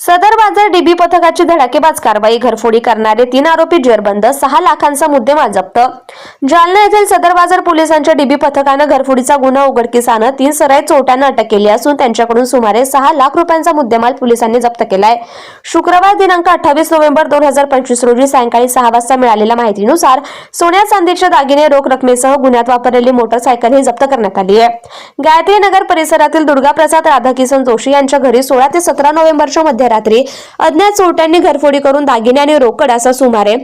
सदर बाजार डीबी पथकाची धडाकेबाज कारवाई घरफोडी करणारे तीन आरोपी जेरबंद सहा लाखांचा मुद्देमाल जप्त. जालना येथील सदर बाजार पोलिसांच्या डीबी पथकानं घरफोडीचा गुन्हा उघडकीस आणत तीन सराईत चोरट्यांना अटक केली असून त्यांच्याकडून सुमारे सहा लाख रुपयांचा मुद्देमाल पोलिसांनी जप्त केलाय. शुक्रवार दिनांक अठ्ठावीस नोव्हेंबर दोन हजार पंचवीस रोजी सायंकाळी सहा वाजता मिळालेल्या माहितीनुसार सोन्या चांदीच्या दागिने रोख रकमेसह गुन्ह्यात वापरलेली मोटरसायकल ही जप्त करण्यात आली आहे. गायत्री नगर परिसरातील दुर्गा प्रसाद राधाकिसन जोशी यांच्या घरी सोळा ते सतरा नोव्हेंबरच्या मध्यरात्री अज्ञात चोरट्यांनी घरफोडी करून दागिने आणि रोकड असा सुमारे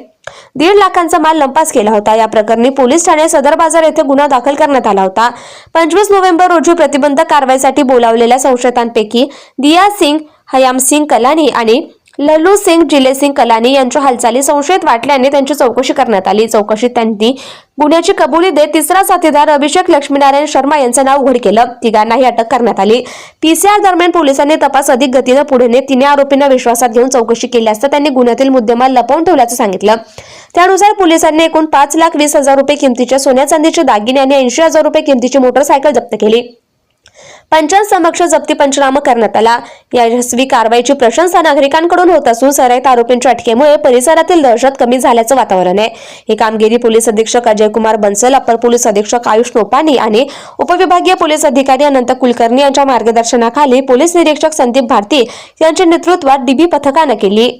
दीड लाखांचा माल लंपास केला होता. या प्रकरणी पोलीस ठाणे सदर बाजार येथे गुन्हा दाखल करण्यात आला होता. पंचवीस नोव्हेंबर रोजी प्रतिबंधक कारवाईसाठी बोलावलेल्या संशयितांपैकी दिया सिंग हयाम सिंग कलानी आणि लल्लू सिंग जिले सिंग कलानी यांच्या हालचाली संशयित वाटल्याने त्यांची चौकशी करण्यात आली. चौकशीत त्यांनी गुन्ह्याची कबुली देत तिसरा साथीदार अभिषेक लक्ष्मीनारायण शर्मा यांचं नाव उघड केलं. तिघांनाही अटक करण्यात आली. पीसीआर दरम्यान पोलिसांनी तपास अधिक गतीनं पुढे नेत तिन्ही आरोपींना विश्वासात घेऊन चौकशी केली असता त्यांनी गुन्ह्यातील मुद्देमाल लपवून ठेवल्याचं सांगितलं. त्यानुसार पोलिसांनी एकूण पाच लाख वीस हजार रुपये किमतीच्या सोन्या चांदीचे दागिने आणि ऐंशी हजार रुपये किमतीची मोटरसायकल जप्त केली. पंचांसमक्ष जप्ती पंचनामा करण्यात आला. या यशस्वी कारवाईची प्रशंसा नागरिकांकडून होत असून सराईत आरोपींच्या अटकेमुळे परिसरातील दहशत कमी झाल्याचं वातावरण आहे. ही कामगिरी पोलीस अधीक्षक अजय कुमार बन्सल अपर पोलीस अधीक्षक आयुष नोपानी आणि उपविभागीय पोलीस अधिकारी अनंत कुलकर्णी यांच्या मार्गदर्शनाखाली पोलीस निरीक्षक संदीप भारती यांच्या नेतृत्वात डीबी पथकानं केली.